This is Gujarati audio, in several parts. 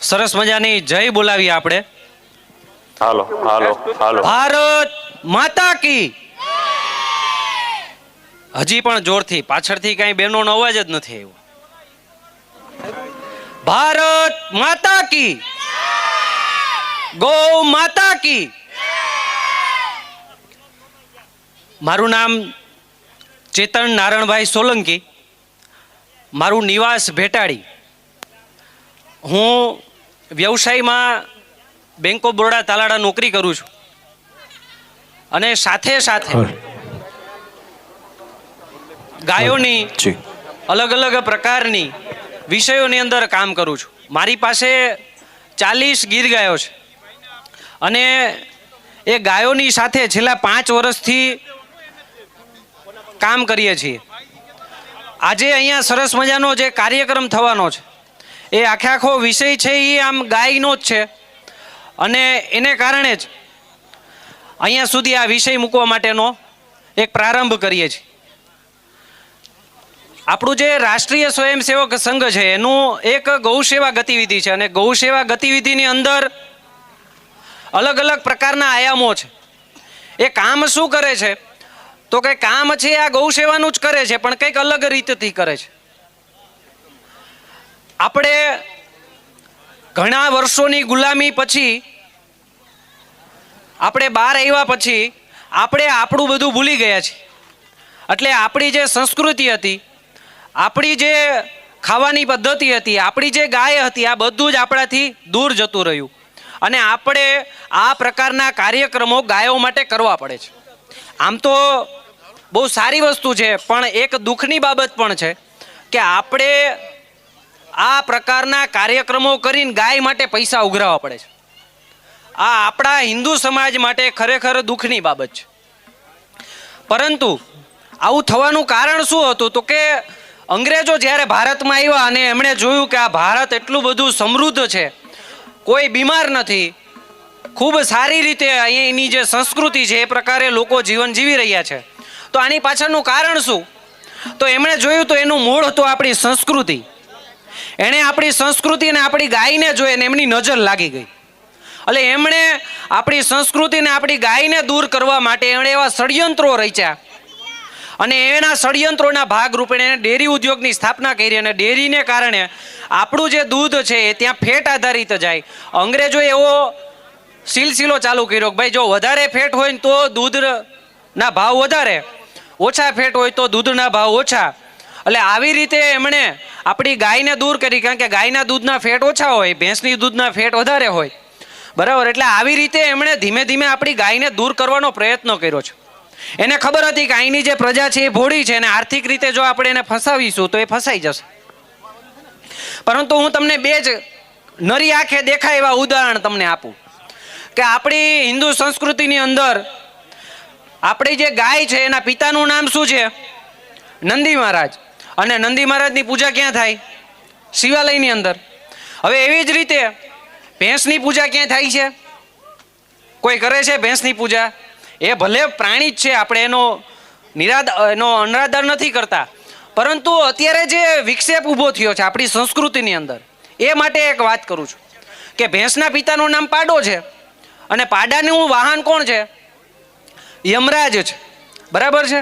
સરસ મજાની જય બોલાવી આપણે. હાલો હાલો હાલો. ભારત માતા કી. હજી પણ જોરથી પાછળથી કઈ બેનોનો અવાજ જ નથી આવ્યો. ભારત માતા કી. ગૌ માતા કી. મારું નામ ચેતન નારણભાઈ સોલંકી. મારું નિવાસ ભેટાડી. હું વ્યવસાયમાં બેંક ઓફ બરોડા તાલાડા નોકરી કરું છું. અને સાથે સાથે ગાયોની અલગ અલગ પ્રકારની વિષયોની અંદર કામ કરું છું. મારી પાસે ચાલીસ ગીર ગાયો છે. અને એ ગાયોની સાથે છેલ્લા પાંચ વર્ષથી કામ કરીએ છીએ. આજે અહીંયા સરસ મજાનો જે કાર્યક્રમ થવાનો છે. એ આખે આખો વિષય છે એ આમ ગાયનો જ છે. અને એને કારણે જ અહીંયા સુધી આ વિષય મૂકવા માટેનો એક પ્રારંભ કરીએ છીએ. આપણું જે રાષ્ટ્રીય સ્વયંસેવક સંઘ છે, એનું એક ગૌસેવા ગતિવિધિ છે અને ગૌસેવા ગતિવિધિની અંદર અલગ અલગ પ્રકારના આયામો છે. એ કામ શું કરે છે? તો કે કામ છે આ ગૌસેવાનું જ કરે છે, પણ કંઈક અલગ રીતથી કરે છે. આપણે ઘણા વર્ષોની ગુલામી પછી, આપણે બહાર આવ્યા પછી, આપણે આપણું બધું ભૂલી ગયા છીએ. એટલે આપણી જે સંસ્કૃતિ હતી, આપણી જે ખાવાની પદ્ધતિ હતી, આપણી જે ગાય હતી, આ બધું જ આપણાથી દૂર જતું રહ્યું. અને આપણે આ પ્રકારના કાર્યક્રમો ગાયો માટે કરવા પડે છે. આમ તો બહુ સારી વસ્તુ છે, પણ એક દુઃખની બાબત પણ છે કે આપણે આ પ્રકારના કાર્યક્રમો કરીને ગાય માટે પૈસા ઉઘરાવવા પડે છે. આ આપણા હિન્દુ સમાજ માટે ખરેખર દુઃખની બાબત છે. પરંતુ આવું થવાનું કારણ શું હતું? તો કે અંગ્રેજો જ્યારે ભારતમાં આવ્યા અને એમણે જોયું કે આ ભારત એટલું બધું સમૃદ્ધ છે, કોઈ બીમાર નથી, ખૂબ સારી રીતે અહીંની જે સંસ્કૃતિ છે એ પ્રકારે લોકો જીવન જીવી રહ્યા છે. તો આની પાછળનું કારણ શું? તો એમણે જોયું તો એનું મૂળ હતું આપણી સંસ્કૃતિ. એણે આપણી સંસ્કૃતિ અને આપણી ગાયને જોઈ અને એમની નજર લાગી ગઈ. એટલે એમણે આપણી સંસ્કૃતિને આપણી ગાયને દૂર કરવા માટે એમણે એવા ષડયંત્રો રચ્યા. અને એના ષડયંત્રોના ભાગરૂપે એણે ડેરી ઉદ્યોગની સ્થાપના કરી અને ડેરીને કારણે આપણું જે દૂધ છે એ ત્યાં ફેટ આધારિત જાય. અંગ્રેજોએ એવો સિલસિલો ચાલુ કર્યો ભાઈ જો વધારે ફેટ હોય તો દૂધના ભાવ વધારે, ઓછા ફેટ હોય તો દૂધના ભાવ ઓછા. એટલે આવી રીતે એમણે આપણી ગાયને દૂર કરી, કારણ કે ગાયના દૂધના ફેટ ઓછા હોય, ભેંસની દૂધના ફેટ વધારે હોય. બરાબર? એટલે આવી રીતે એમણે ધીમે ધીમે આપણી ગાયને દૂર કરવાનો પ્રયત્ન કર્યો છે. એને ખબર હતી કે અહીંની જે પ્રજા છે એ ભોળી છે અને આર્થિક રીતે જો આપણે એને ફસાવીશું તો એ ફસાઈ જશે. પરંતુ હું તમને બે જ નરી આંખે દેખાય એવા ઉદાહરણ તમને આપું. કે આપણી હિન્દુ સંસ્કૃતિની અંદર આપણી જે ગાય છે એના પિતાનું નામ શું છે? નંદી મહારાજ. અને નંદી મહારાજની પૂજા ક્યાં થાય? શિવાલયની અંદર. હવે એવી જ રીતે ભેંસની પૂજા ક્યાં થાય છે? કોઈ કરે છે ભેંસની પૂજા? એ ભલે પ્રાણી જ છે, આપણે એનો નિરાદ, એનો અનરાધાર નથી કરતા. પરંતુ અત્યારે જે વિક્ષેપ ઊભો થયો છે આપણી સંસ્કૃતિની અંદર, એ માટે એક વાત કરું છું કે ભેંસના પિતાનું નામ પાડો છે અને પાડાનું વાહન કોણ છે? યમરાજ છે. બરાબર છે?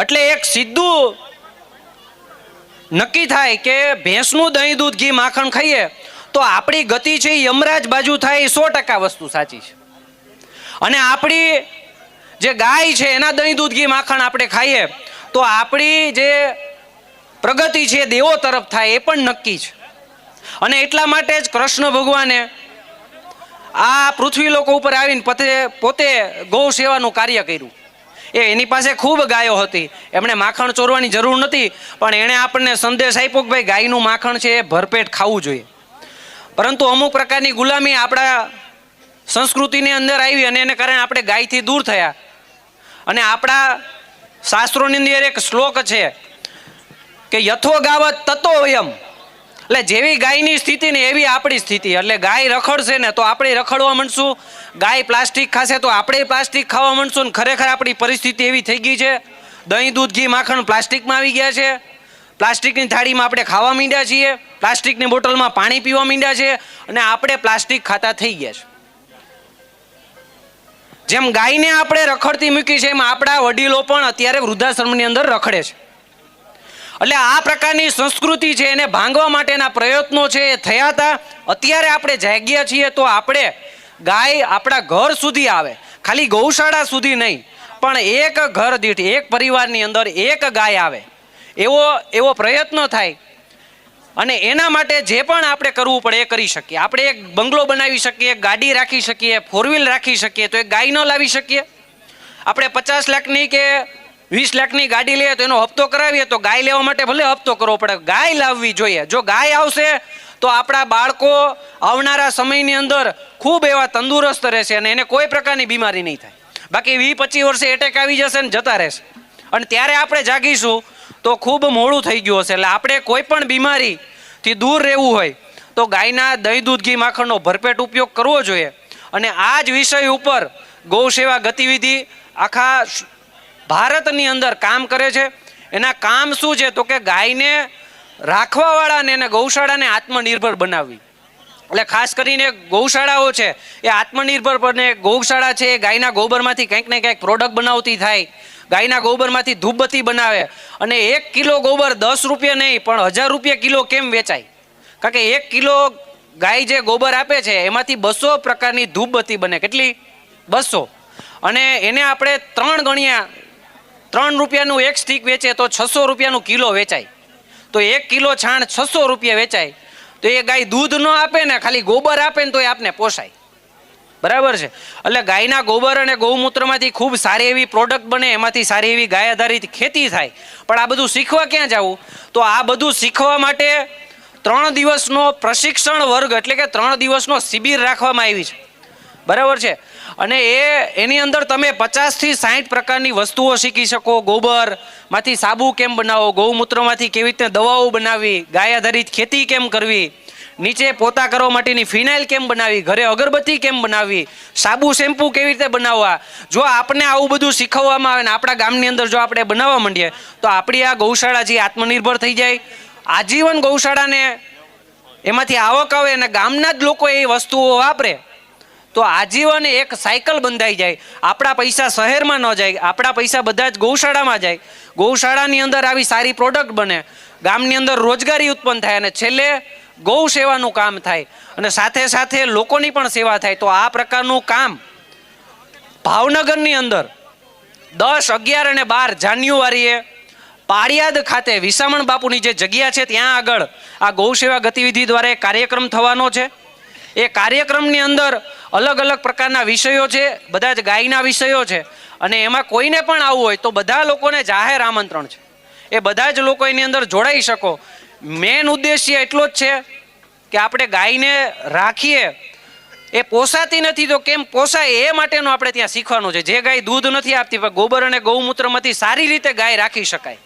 એટલે એક સીધું નક્કી થાય કે ભેંસનું દહીં, દૂધ, ઘી, માખણ ખાઈએ તો આપણી ગતિ છે યમરાજ બાજુ થાય એ સો ટકા વસ્તુ સાચી છે. અને આપણી જે ગાય છે એના દહીં, દૂધ, ઘી, માખણ આપણે ખાઈએ તો આપણી જે પ્રગતિ છે દેવો તરફ થાય એ પણ નક્કી છે. અને એટલા માટે જ કૃષ્ણ ભગવાને આ પૃથ્વી લોકો ઉપર આવીને પોતે પોતે ગૌ સેવાનું કાર્ય કર્યું. એ એની પાસે ખૂબ ગાયો હતી. એમણે માખણ ચોરવાની જરૂર નથી પણ એણે આપણને સંદેશ આપ્યો કે ભાઈ ગાયનું માખણ છે એ ભરપેટ ખાવું જોઈએ. પરંતુ અમુક પ્રકારની ગુલામી આપણા સંસ્કૃતિની અંદર આવી અને એને કારણે આપણે ગાયથી દૂર થયા. અને આપણા શાસ્ત્રોની અંદર એક શ્લોક છે કે યથો ગાવત તતો એમ એટલે જેવી ગાયની સ્થિતિ ને એવી આપણી સ્થિતિ. એટલે ગાય રખડશે ને તો આપણે રખડવા માંડશું. ગાય પ્લાસ્ટિક ખાશે તો આપણે પ્લાસ્ટિક ખાવા માંડશું ને ખરેખર આપણી પરિસ્થિતિ એવી થઈ ગઈ છે. દહીં, દૂધ, ઘી, માખણ પ્લાસ્ટિકમાં આવી ગયા છે. પ્લાસ્ટિકની થાળીમાં આપણે ખાવા માંડ્યા છીએ. પ્લાસ્ટિકની બોટલમાં પાણી પીવા માંડ્યા છે અને આપણે પ્લાસ્ટિક ખાતા થઈ ગયા છે. જેમ ગાયને આપણે રખડતી મૂકી છે, એમ આપણા વડીલો પણ અત્યારે વૃદ્ધાશ્રમની અંદર રખડે છે. એટલે આ પ્રકારની સંસ્કૃતિ છે, એને ભાંગવા માટેના પ્રયત્નો છે, એ થયા હતા. અત્યારે આપણે જાગ્યા છીએ તો આપણે ગાય આપણા ઘર સુધી આવે. ખાલી ગૌશાળા સુધી નહીં, પણ એક ઘર દીઠ, એક પરિવારની અંદર એક ગાય આવે. એવો એવો પ્રયત્ન થાય. અને એના માટે જે પણ આપણે કરવું પડે એ કરી શકીએ. આપણે એક બંગલો બનાવી શકીએ ગાડી રાખી શકીએ ફોર વ્હીલ રાખી શકીએ, તો એક ગાય ન લાવી શકીએ. આપણે પચાસ લાખની કે વીસ લાખની ગાડી લઈએ તો એનો હપ્તો કરાવીએ તો ગાય લેવા માટે ભલે હપ્તો કરવો પડે ગાય લાવવી જોઈએ. જો ગાય આવશે તો આપણા બાળકો આવનારા સમયની અંદર ખૂબ એવા તંદુરસ્ત રહેશે અને એને કોઈ પ્રકારની બીમારી નહીં થાય. બાકી વી પચીસ વર્ષે એટેક આવી જશે ને જતા રહેશે. અને ત્યારે આપણે જાગીશું તો ખૂબ મોડું થઈ ગયું હશે. એટલે આપણે કોઈ પણ બીમારીથી દૂર રહેવું હોય તો ગાયના દહીં, દૂધ, ઘી, માખણનો ભરપેટ ઉપયોગ કરવો જોઈએ. અને આ જ વિષય ઉપર ગૌ સેવા ગતિવિધિ આખા ભારતની અંદર કામ કરે છે. એના કામ શું છે? તો કે ગાયને રાખવાવાળાને અને ગૌશાળાને આત્મનિર્ભર બનાવવી. એટલે ખાસ કરીને ગૌશાળાઓ છે, એ આત્મનિર્ભર બને. ગૌશાળા છે, એ ગાયના ગોબરમાંથી કંઈક ને કંઈક પ્રોડક્ટ બનાવતી થાય. ગાયના ગોબરમાંથી ધૂપબત્તી બનાવે. અને એક કિલો ગોબર દસ રૂપિયા નહીં, પણ હજાર રૂપિયા કિલો કેમ વેચાય? કારણ કે એક કિલો ગાય જે ગોબર આપે છે, એમાંથી બસો પ્રકારની ધૂપબત્તી બને. કેટલી? બસો. અને એને આપણે ત્રણ ગણ્યા ત્રણ રૂપિયાનું એક સ્ટીક વેચે તો છસો રૂપિયાનું કિલો વેચાય. તો એક કિલો છાણ છસો રૂપિયા વેચાય. તો એ ગાય દૂધ ન આપે ને, ખાલી ગોબર આપે ને તો એ આપને પોસાય. બરાબર છે? એટલે ગાયના ગોબર અને ગૌમૂત્રમાંથી ખૂબ સારી એવી પ્રોડક્ટ બને, એમાંથી સારી એવી ગાય આધારિત ખેતી થાય. પણ આ બધું શીખવા ક્યાં જવું? તો આ બધું શીખવા માટે ત્રણ દિવસનો પ્રશિક્ષણ વર્ગ, એટલે કે ત્રણ દિવસનો શિબિર રાખવામાં આવી છે. બરાબર છે? અને એ, એની અંદર તમે પચાસથી સાઠ પ્રકારની વસ્તુઓ શીખી શકો. ગોબરમાંથી સાબુ કેમ બનાવો? ગૌમૂત્રમાંથી કેવી રીતે દવાઓ બનાવવી? ગાય આધારિત ખેતી કેમ કરવી? નીચે પોતા કરવા માટેની ફિનાઇલ કેમ બનાવી? ઘરે અગરબત્તી કેમ બનાવી સાબુ, શેમ્પુ કેવી રીતે બનાવવા? જો આપણે આવું બધું શીખવવામાં આવે ને આપણા ગામની અંદર જો આપણે બનાવવા માંડીએ, તો આપણી આ ગૌશાળા જે આત્મનિર્ભર થઈ જાય. આજીવન ગૌશાળાને એમાંથી આવક આવે અને ગામના જ લોકો એ વસ્તુઓ વાપરે. તો આજીવન એક સાયકલ બંધાઈ જાય. આપણા પૈસા શહેરમાં ન જાય, આપણા પૈસા બધા જ ગૌશાળામાં જાય. ગૌશાળાની અંદર આવી સારી પ્રોડક્ટ બને, ગામની અંદર રોજગારી ઉત્પન્ન થાય અને છેલ્લે ગૌ સેવાનું કામ થાય. અને સાથે સાથે લોકોની પણ સેવા થાય. તો આ પ્રકારનું કામ ભાવનગરની અંદર દસ અગિયાર અને બાર જાન્યુઆરીએ પાળિયાદ ખાતે વિસામણ બાપુની જે જગ્યા છે, ત્યાં આગળ આ ગૌ સેવા ગતિવિધિ દ્વારા કાર્યક્રમ થવાનો છે. એ કાર્યક્રમની અંદર અલગ અલગ પ્રકારના વિષયો છે, બધા જ ગાયના વિષયો છે. અને એમાં કોઈને પણ આવવું હોય તો બધા લોકોને જાહેર આમંત્રણ છે. એ બધા જ લોકો એની અંદર જોડાઈ શકો. મેન ઉદ્દેશ્ય એટલો જ છે કે આપણે ગાયને રાખીએ. એ પોસાતી નથી તો કેમ પોસાય એ માટેનું આપણે ત્યાં શીખવાનું છે. જે ગાય દૂધ નથી આપતી, પણ ગોબર અને ગૌમૂત્રમાંથી સારી રીતે ગાય રાખી શકાય.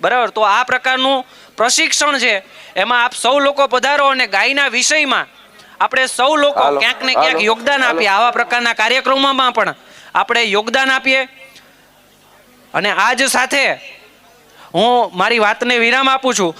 બરાબર? તો આ પ્રકારનું પ્રશિક્ષણ છે. એમાં આપ સૌ લોકો પધારો અને ગાયના વિષયમાં આપણે સૌ લોકો ક્યાંક ને ક્યાંક યોગદાન આપીએ આવા પ્રકારના કાર્યક્રમોમાં પણ આપણે યોગદાન આપીએ. અને આજ સાથે હું મારી વાતને વિરામ આપું છું.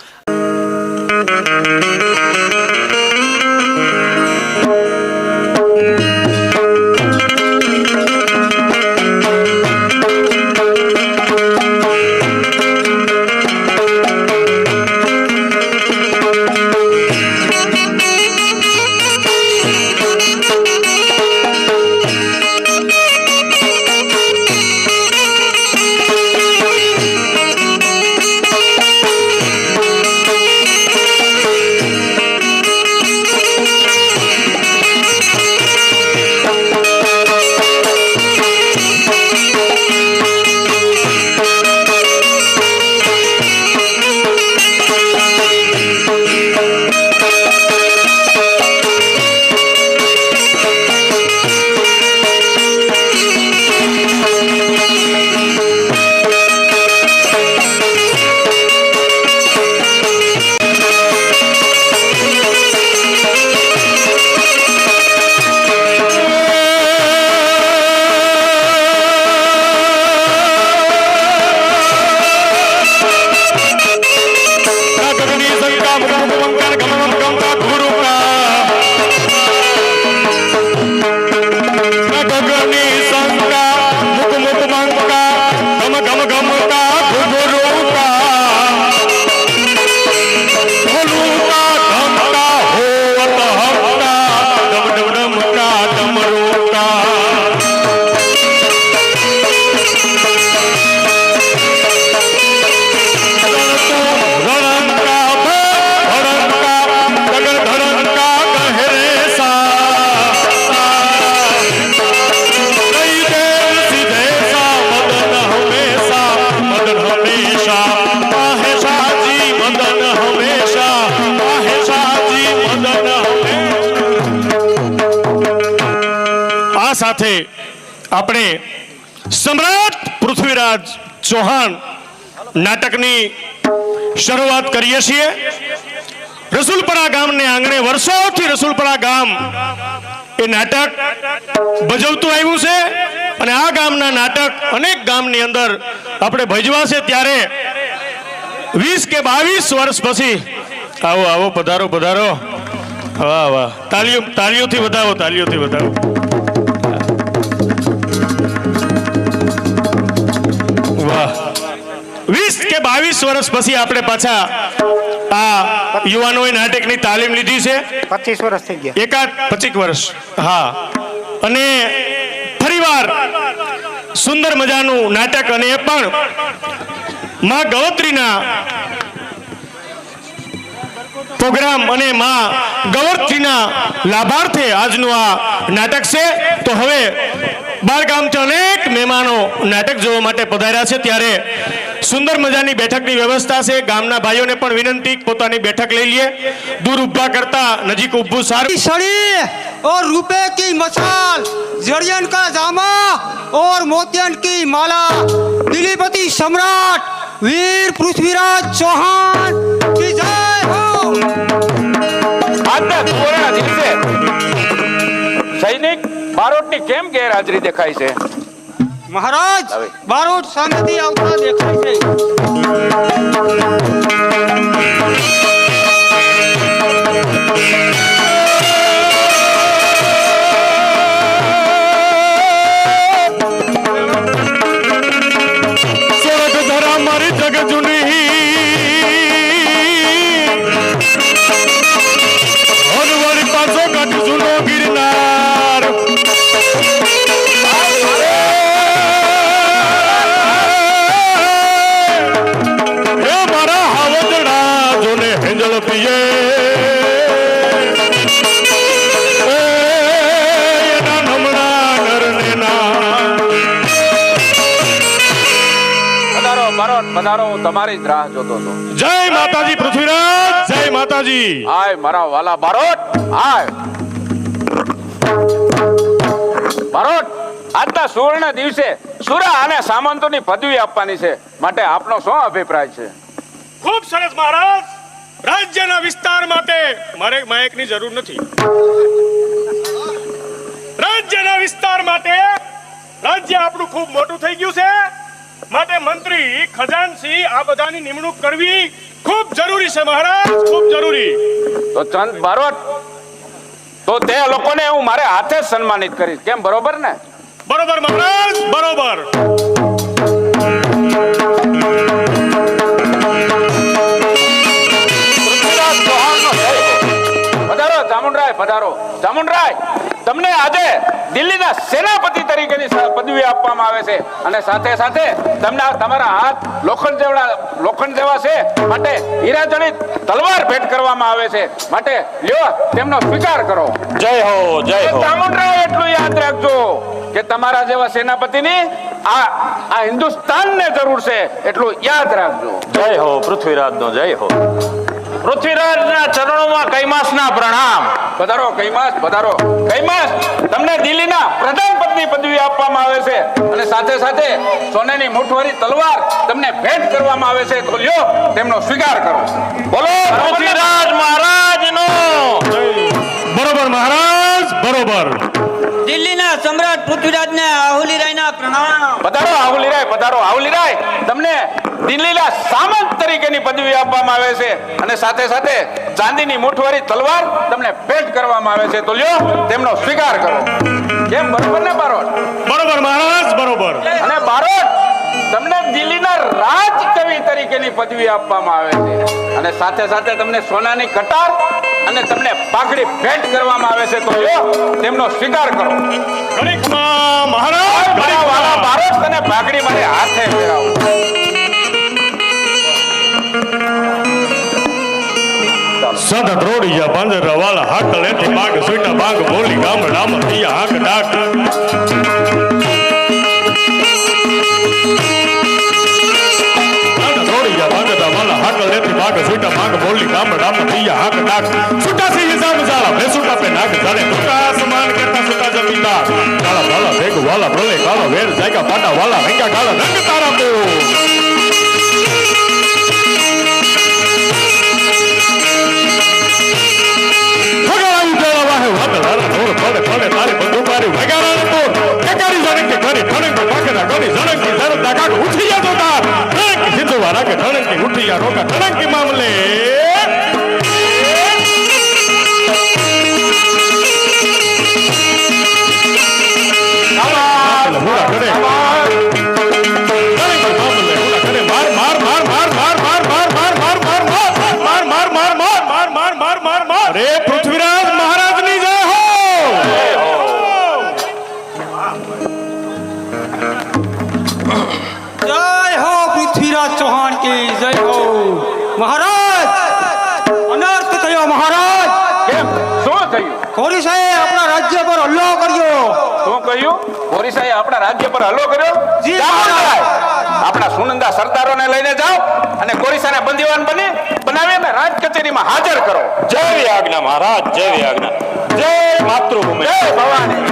સાથે આપણે સમ્રાટ પૃથ્વીરાજ ચૌહાણ નાટકની શરૂઆત કરીએ છીએ. રસુલપરા ગામને આંગણે વર્ષોથી રસુલપરા ગામ એ નાટક ભજવતું આવ્યું છે અને આ ગામના નાટક અનેક ગામની અંદર આપણે ભજવાશે ત્યારે વીસ કે બાવીસ વર્ષ પછી. આવો આવો, પધારો પધારો. વાહ વાહ. તાલીઓ, તાલીઓથી વધાવો તાલીઓથી વધાવો. બાવીસ વર્ષ પછી આપણે પાછા આ યુવાનોએ નાટકની તાલીમ લીધી છે. પચીસ વર્ષ થઈ ગયા. એકાદ પચીસ વર્ષ. હા. અને ફરીવાર સુંદર મજાનું નાટક અને એ પણ માં ગવત્રીના પ્રોગ્રામ અને માં ગવર્તીના લાભાર્થે આજનું આ નાટક છે. તો હવે બાળગામથી અનેક મહેમાનો નાટક જોવા માટે પધાર્યા છે. ત્યારે સુંદર મજાની બેઠકની વ્યવસ્થા છે ગામના ભાઈઓને પણ વિનંતી કે પોતાની બેઠક લઈ લઈએ દૂર ઊભા કરતા નજીક ઊભું સારું की सड़ी और रुपए की मसाल जरियन का जामा और मोतियन की माला दिलीपति सम्राट वीर पृथ्वीराज चौहान की जय हो આજના સુવર્ણ દિવસે સૈનિક બારોટની કેમ ગેરહાજરી દેખાય છે મહારાજ બારોટ શાંતિ આવતા દેખાય છે. તમારી જ રાહ જોતો હતો. જય માતાજી પૃથ્વીરાજ જય માતાજી. આય મારા વાલા બારોટ આય. બારોટ આજના સુવર્ણ દિવસે સુરા અને સામંતોની પદવી આપવાની છે. માટે આપનો શું અભિપ્રાય છે? ખૂબ સરસ મહારાજ. રાજ્યના વિસ્તાર માટે મારે માયકની જરૂર નથી. રાજ્યના વિસ્તાર માટે રાજ્ય આપણું ખૂબ મોટું થઈ ગયું છે. માટે મંત્રી ખજાનસી આ બધાની નિમણૂક કરવી ખૂબ જરૂરી છે મહારાજ ખૂબ જરૂરી. તો ચંદ બારોટ તો તે લોકોને હું મારે હાથે સન્માનિત કરીશ. કેમ બરોબર ને? બરોબર મહારાજ બરોબર. પધારો ચામુંડરાય પધારો. ચામુંડરાય! તમને આજે દિલ્હીના સેનાપતિ તરીકેની પદવી આપવામાં આવે છે. અને સાથે સાથે તમને તમારા હાથ લોખંડ જેવડા લોખંડ જેવા છે. માટે હીરાજડિત તલવાર ભેટ કરવામાં આવે છે. માટે લ્યો તેમનો સ્વીકાર કરો. જય હો જય હો. ચામુંડરાય એટલું યાદ રાખજો કે તમારા જેવા સેનાપતિની આ આ હિન્દુસ્તાનને જરૂર છે. એટલું યાદ રાખજો. જય હો પૃથ્વીરાજનો જય હો. પૃથ્વીરાજના ચરણોમાં કૈમાસના પ્રણામ. પધારો કૈમાસ પધારો. કૈમાસ તમને દિલ્હીના પ્રધાન પદની પદવી આપવામાં આવે છે. અને સાથે સાથે સોનેની મુઠવારી તલવાર તમને ભેટ કરવામાં આવે છે. તો લ્યો તેમનો સ્વીકાર કરો. બોલો પૃથ્વીરાજ મહારાજનો. બરોબર મહારાજ બરોબર. દિલ્હીના સમ્રાટ પૃથ્વીરાજને આહુલીરાયના પ્રણામ. પધારો આહુલીરાય પધારો આહુલીરાય તમને દિલ્હીના સામંત તરીકેની પદવી આપવામાં આવે છે અને સાથે સાથે ચાંદીની મુઠવારી તલવાર તમને ભેટ કરવામાં આવે છે. તો લ્યો તેમનો સ્વીકાર કરો. કેમ? બરોબર ને બારોટ? બરોબર મહારાજ બરોબર. અને બારોટ તમને દિલ્હીના રાજકવિ તરીકેની પદવી આપવામાં આવે છે. અને સાથે સાથે તમને સોનાની કટાર અને તમને પાઘડી ભેટ કરવામાં આવે છે તો તેમનો સ્વીકાર કરો ઘડીકમાં. તને પાઘડી મારે હાથે પહેરાવું સદ દ્રોડિયા પાંજર વાલા હાક લેતી બાગ સુઈટા બાગ બોલી ગામડામાં થયા હાક ડાક રામ રામ ભૈયા હાક નાખ. છૂટા સી હિસાબ ઝાલા ભે છૂટા પે નાખ ઝાલે. છૂટા સમાન કરતા છૂટા જમીતા કાળા ભાલા ભેગ વાલા, પ્રલય કાળો વેર જાયકા પાટા વાલા, રંગા કાળા રંગ તારા બો જય હો પૃથ્વીરાજ ચૌહાણ કી જય હો. મહારાજ અનર્થ થયો મહારાજ. કેમ? શું થયું? કોરી સાહેબ આપણા રાજ્ય પર હલ્લો કર્યો. શું કહ્યું? ઓરિસાએ આપણા રાજ્ય પર હલ્લો કર્યો? જી. આપણા સુનંદા સરદારોને લઈને જાઓ અને કોરિસાને બંદીવાન બની બનાવી અને રાજ કચેરીમાં હાજર કરો. જય આજ્ઞા મહારાજ જય આજ્ઞા જય માતૃભૂમિ. જય ભવાની.